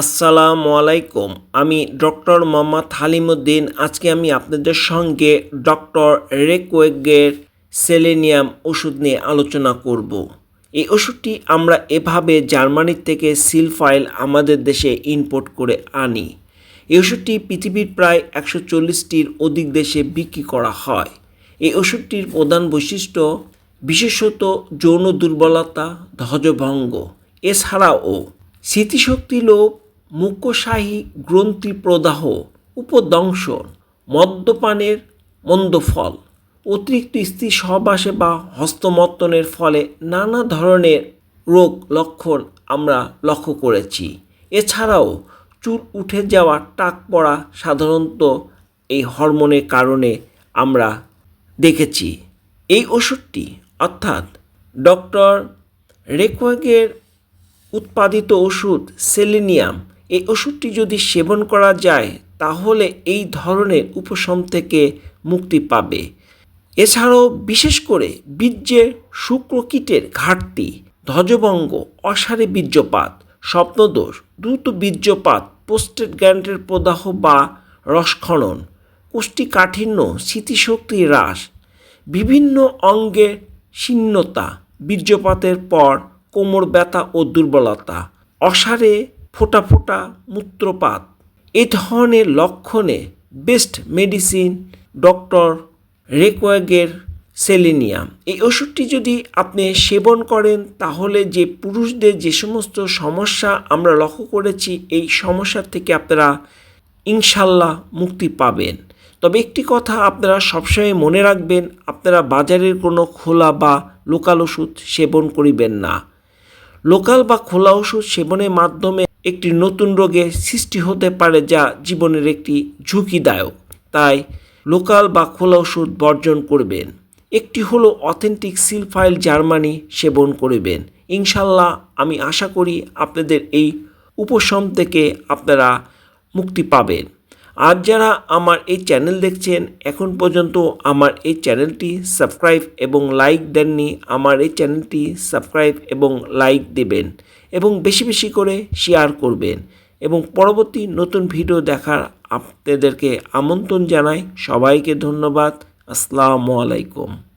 আসসালামু আলাইকুম। আমি ডক্টর মোহাম্মদ হালিমুদ্দিন। আজকে আমি আপনাদের সঙ্গে ডক্টর রেকোয়েগের সেলেনিয়াম ওষুধ নিয়ে আলোচনা করব। এই ওষুধটি আমরা এভাবে জার্মানি থেকে সিল ফাইল আমাদের দেশে ইম্পোর্ট করে আনি। এই ওষুধটি পৃথিবীর প্রায় একশো চল্লিশটির অধিক দেশে বিক্রি করা হয়। এই ওষুধটির প্রধান বৈশিষ্ট্য বিশেষত যৌন দুর্বলতা, ধ্বজভঙ্গ। এছাড়াও স্মৃতিশক্তি লোপ মুখ্যশাহী গ্রন্থি প্রদাহ উপদংশন, মদ্যপানের মন্দ ফল অতিরিক্ত স্ত্রী সহবাসে বা হস্তমর্তনের ফলে নানা ধরনের রোগ লক্ষণ আমরা লক্ষ্য করেছি। এছাড়াও চুল উঠে যাওয়া, টাক পড়া সাধারণত এই হরমোনের কারণে আমরা দেখেছি। এই ওষুধটি অর্থাৎ ডক্টর রেকোয়াগের উৎপাদিত ওষুধ সেলেনিয়াম এই ওষুধটি যদি সেবন করা যায়, তাহলে এই ধরনের উপশম থেকে মুক্তি পাবে। এছাড়াও বিশেষ করে বীর্যের শুক্রকীটের ঘাটতি, ধ্বজভঙ্গ, অসারে বীর্যপাত, স্বপ্নদোষ, দ্রুত বীর্যপাত পোস্টেড গ্যান্টের প্রদাহ বা রসক্ষরণ কোষ্ঠীকাঠিন্য, স্মৃতিশক্তি হ্রাস, বিভিন্ন অঙ্গের শীর্ণতা, বীর্যপাতের পর কোমর ব্যথা ও দুর্বলতা, অসারে ফোটা ফোটা মূত্রপাত। এ ধরনের লক্ষণে বেস্ট মেডিসিন ডক্টর রেকোয়াগের সেলেনিয়াম। এই ওষুধটি যদি আপনি সেবন করেন, তাহলে যে পুরুষদের যে সমস্ত সমস্যা আমরা লক্ষ্য করেছি, এই সমস্যার থেকে আপনারা ইনশাল্লাহ মুক্তি পাবেন। তবে একটি কথা আপনারা সবসময় মনে রাখবেন, আপনারা বাজারের কোনো খোলা বা লোকাল ওষুধ সেবন করিবেন না। লোকাল বা খোলা ওষুধ সেবনের মাধ্যমে একটি নতুন রোগের সৃষ্টি হতে পারে যা জীবনের একটি ঝুঁকিদায়ক। তাই লোকাল বা খোলা ওষুধ বর্জন করবেন। একটি হলো অথেন্টিক সিল ফাইল জার্মানি সেবন করবেন। ইনশাল্লাহ আমি আশা করি আপনাদের এই উপশম থেকে আপনারা মুক্তি পাবেন। আর যারা আমার এই চ্যানেল দেখছেন, এখন পর্যন্ত আমার এই চ্যানেলটি সাবস্ক্রাইব এবং লাইক দেননি, আমার এই চ্যানেলটি সাবস্ক্রাইব এবং লাইক দেবেন। এবং বেশি বেশি করে শেয়ার করবেন। এবং পরবর্তী নতুন ভিডিও দেখার আপনাদেরকে আমন্ত্রণ জানাই। সবাইকে ধন্যবাদ। আসসালামু আলাইকুম।